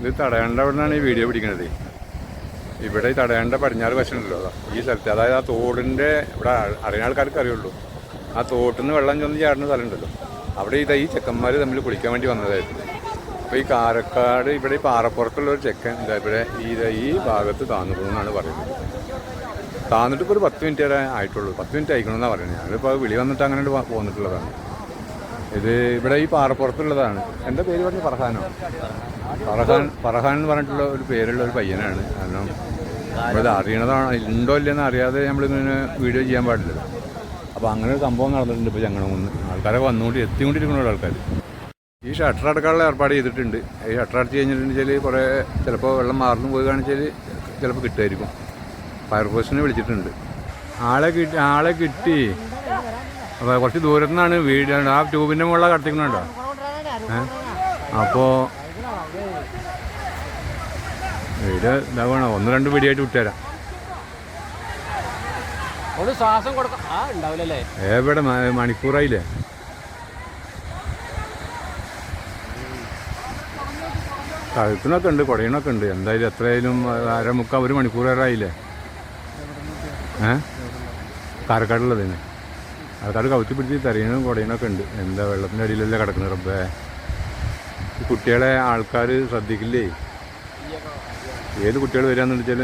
ഇത് തടയേണ്ട അവിടെ നിന്നാണ് ഈ വീഡിയോ പിടിക്കുന്നത് ഇവിടെ ഈ തടയേണ്ട പടിഞ്ഞാറ് വശമുണ്ടല്ലോ. ഈ സ്ഥലത്ത് അതായത് ആ തോടിന്റെ ഇവിടെ അറിയുന്ന ആൾക്കാർക്ക് അറിയുള്ളൂ. ആ തോട്ടിൽ നിന്ന് വെള്ളം ചെന്ന് ചാടുന്ന സ്ഥലമുണ്ടല്ലോ. അവിടെ ഇതാ ഈ ചെക്കന്മാർ തമ്മിൽ കുളിക്കാൻ വേണ്ടി വന്നതായിരുന്നു. അപ്പോൾ ഈ കാരക്കാട് ഇവിടെ ഈ പാറപ്പുറത്തുള്ള ഒരു ചെക്കൻ ഇതാ ഇവിടെ ഈ ഈ ഭാഗത്ത് എന്നാണ് പറയുന്നത്. താന്നിട്ട് ഇപ്പോൾ ഒരു പത്ത് മിനിറ്റ് വരെ ആയിട്ടുള്ളൂ. പത്ത് മിനിറ്റ് ആയിക്കണമെന്നാണ് പറയുന്നത്. ഞങ്ങളിപ്പോൾ വിളി വന്നിട്ട് അങ്ങനെ പോന്നിട്ടുള്ളതാണ്. ഇത് ഇവിടെ ഈ പാറപ്പുറത്തുള്ളതാണ്. എന്റെ പേര് പറഞ്ഞ്? ഫർഹാനോ? ഫർഹാൻ ഫർഹാൻ എന്ന് പറഞ്ഞിട്ടുള്ള ഒരു പേരുള്ള ഒരു പയ്യനാണ്. കാരണം ഇത് അറിയണതാണ്. ഉണ്ടോ ഇല്ലെന്ന് അറിയാതെ നമ്മളിങ്ങനെ വീഡിയോ ചെയ്യാൻ പാടില്ല. അപ്പോൾ അങ്ങനെ ഒരു സംഭവം നടന്നിട്ടുണ്ട് ഇപ്പോൾ ഞങ്ങളൊന്ന് ആൾക്കാരൊക്കെ വന്നുകൊണ്ട് എത്തിക്കൊണ്ടിരിക്കുന്ന ആൾക്കാർ ഈ ഷട്ടർ അടക്കാനുള്ള ഏർപ്പാട് ചെയ്തിട്ടുണ്ട്. ഈ ഷട്ടർ അടച്ച് കഴിഞ്ഞിട്ടുണ്ടെങ്കിൽ കുറേ ചിലപ്പോൾ വെള്ളം മാറുന്നു പോയി കാണിച്ചാൽ ചിലപ്പോൾ കിട്ടുമായിരിക്കും. ഫയർഫോഴ്സിനെ വിളിച്ചിട്ടുണ്ട്. ആളെ കിട്ടി ആളെ കിട്ടി. അപ്പോൾ കുറച്ച് ദൂരത്തു നിന്നാണ് വീട്. ആ ട്യൂബിന്റെ മുകളിൽ കടത്തിക്കുന്നുണ്ടോ ഏ? അപ്പോൾ വീട് ഇതാവണോ. ഒന്ന് രണ്ട് പിടിയായിട്ട് വിട്ടുതരാം. ശ്വാസം കൊടുക്കാം. ആ ഉണ്ടാവില്ലല്ലേ? എവിടെ? മണിക്കൂറായില്ലേ? കഴുത്തിനൊക്കെ ഉണ്ട് കുടയണൊക്കെ ഉണ്ട്. എന്തായാലും എത്രയായാലും അരമുക്കാൽ ഒരു മണിക്കൂർ വരെ ആയില്ലേ? ഏ? കാരക്കാടുള്ളത് തന്നെ ആൾക്കാർ കവുത്തി പിടിച്ച് തെരയണും കുടയണൊക്കെ ഉണ്ട്. എന്താ വെള്ളത്തിന്റെ അടിയിലല്ലേ കിടക്കുന്നത് റബ്ബേ? ഈ കുട്ടികളെ ആൾക്കാർ ശ്രദ്ധിക്കില്ലേ? ഏത് കുട്ടികൾ വരികയെന്ന് വെച്ചാൽ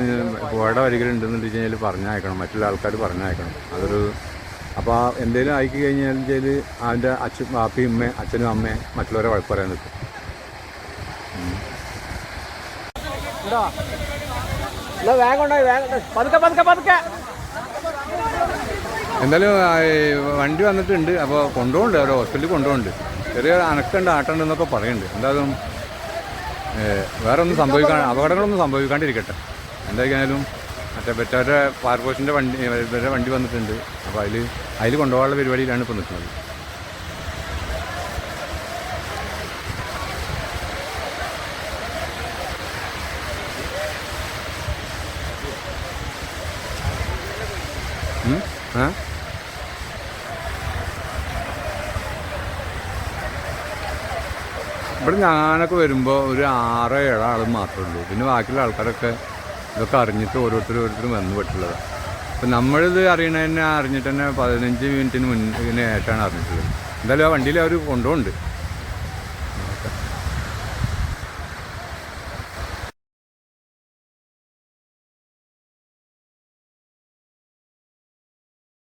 പുഴയുടെ വരികളുണ്ടെന്ന് വെച്ച് കഴിഞ്ഞാൽ പറഞ്ഞയക്കണം. മറ്റുള്ള ആൾക്കാർ പറഞ്ഞയക്കണം. അതൊരു അപ്പോൾ എന്തെങ്കിലും ആയിക്കി കഴിഞ്ഞാൽ അവന്റെ അച്ഛൻ ബാപ്പയും ഉമ്മ അച്ഛനും അമ്മയും മറ്റുള്ളവരെ വഴക്ക് പറയാൻ നിൽക്കും വേഗം ഉണ്ടായി വേഗം. പതുക്കെ പതുക്കെ പതുക്കെ. എന്തായാലും വണ്ടി വന്നിട്ടുണ്ട്. അപ്പോൾ കൊണ്ടുപോകുന്നുണ്ട് അവരെ ഹോസ്പിറ്റലിൽ കൊണ്ടുപോകുന്നുണ്ട് ചെറിയ അനക്കുണ്ട് ആട്ടുണ്ട് എന്നൊക്കെ പറയുന്നുണ്ട് എന്തായാലും വേറെ ഒന്നും സംഭവിക്കാൻ അപകടങ്ങളൊന്നും സംഭവിക്കാണ്ടിരിക്കട്ടെ. എന്തായാലും മറ്റേ ബെറ്റവരുടെ ഫയർഫോഴ്സിന്റെ വണ്ടി ഇവരുടെ വണ്ടി വന്നിട്ടുണ്ട്. അപ്പോൾ അതിൽ അതിൽ കൊണ്ടുപോകാനുള്ള പരിപാടിയിലാണ് ഇപ്പോൾ നിൽക്കുന്നത്. ഉം? ഇവിടെ ഞാനൊക്കെ വരുമ്പോൾ ഒരു ആറ് ഏഴ് ആൾ മാത്രമേ ഉള്ളൂ. പിന്നെ ബാക്കിയുള്ള ആൾക്കാരൊക്കെ ഇതൊക്കെ അറിഞ്ഞിട്ട് ഓരോരുത്തരും ഓരോരുത്തരും വന്നു പെട്ടുള്ളതാണ് അപ്പം നമ്മളിത് അറിയണതന്നെ അറിഞ്ഞിട്ട് തന്നെ പതിനഞ്ച് മിനിറ്റിന് മുന്നേ ശേഷമാണ് അറിഞ്ഞിട്ടുള്ളത്. എന്തായാലും ആ വണ്ടിയിൽ അവർ കൊണ്ടുപോകുന്നുണ്ട്.